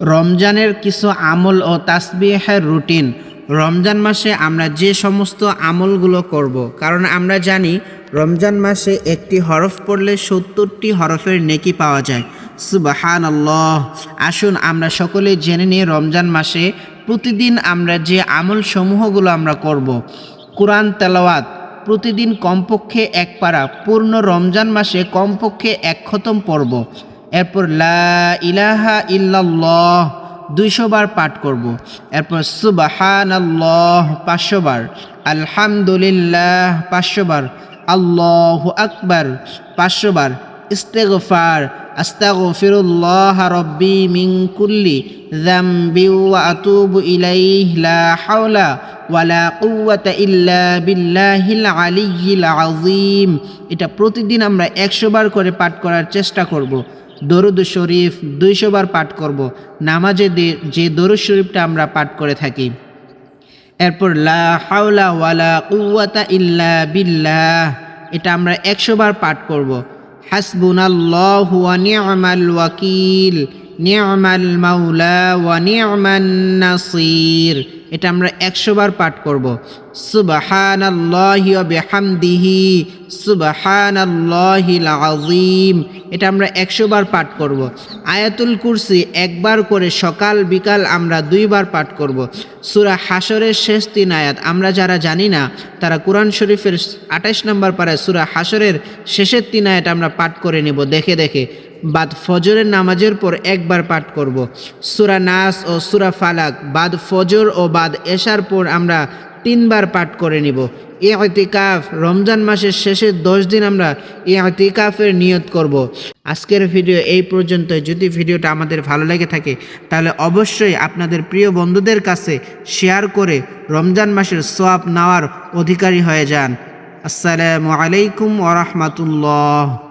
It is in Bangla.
রমজানের কিছু আমল ও তাসবিহের রুটিন রমজান মাসে আমরা যে সমস্ত আমলগুলো করব। কারণ আমরা জানি রমজান মাসে একটি হরফ পড়লে সত্তরটি হরফের নেকি পাওয়া যায় সুবাহান আল্লাহ আসুন আমরা সকলে জেনে নিয়ে রমজান মাসে প্রতিদিন আমরা যে আমল সমূহগুলো আমরা করব। কোরআন তেলাওয়াত, প্রতিদিন কমপক্ষে এক পারা, পূর্ণ রমজান মাসে কমপক্ষে এক খতম পড়ব এরপর লা ইলাহা ইল্লাল্লাহ দুইশো বার পাঠ করব। এরপর সুবাহান আল্লাহ পাঁচশো বার, আলহামদুলিল্লাহ পাঁচশো বার, আল্লাহ আকবার পাঁচশো বার, ইস্তেগফার, আস্তাগফিরুল্লাহ রব্বি মিন কুল্লি আতুবু ইলাইহি লা হাওলা ওয়ালা ইল্লা এটা প্রতিদিন আমরা একশো বার করে পাঠ করার চেষ্টা করব। দরুদ শরীফ দুইশো বার পাঠ করব, নামাজে যে দরুদ শরীফটা আমরা পাঠ করে থাকি। এরপর, লা হাওলা ওয়ালা কুয়াতা ইল্লা বিল্লাহ, এটা আমরা একশো বার পাঠ করব। হাসবুনাল্লাহ ওয়া নি'মাল ওয়াকিল। নি'মাল মাওলা ওয়া নি'মান নাসির। এটা আমরা একশো বার পাঠ করব। ওয়া বিহামদিহি, সুবহানাল্লাহিল আযীম। এটা আমরা একশো বার পাঠ করব। আয়াতুল কুরসি একবার করে সকাল বিকাল আমরা দুইবার পাঠ করব। সুরা হাসরের শেষ তিন আয়াত, আমরা যারা জানি না, তারা কোরআন শরীফের আঠাশ নম্বর পাড়ায় সুরা হাসরের শেষের তিন আয়াত আমরা পাঠ করে নেব। দেখে দেখে। বাদ ফজরের নামাজের পর একবার পাঠ করব। সুরা নাস ও সুরা ফালাক, বাদ ফজর ও বাদ এশার পর আমরা তিনবার পাঠ করে নিব। ইতিকাফ, রমজান মাসের শেষের দশ দিন আমরা ইতিকাফের নিয়ত করব। আজকের ভিডিও এই পর্যন্ত যদি ভিডিওটা আমাদের ভালো লেগে থাকে, তাহলে অবশ্যই আপনাদের প্রিয় বন্ধুদের কাছে শেয়ার করে রমজান মাসের সোয়াব নেওয়ার অধিকারী হয়ে যান। আসসালামু আলাইকুম ওরহমতুল্লাহ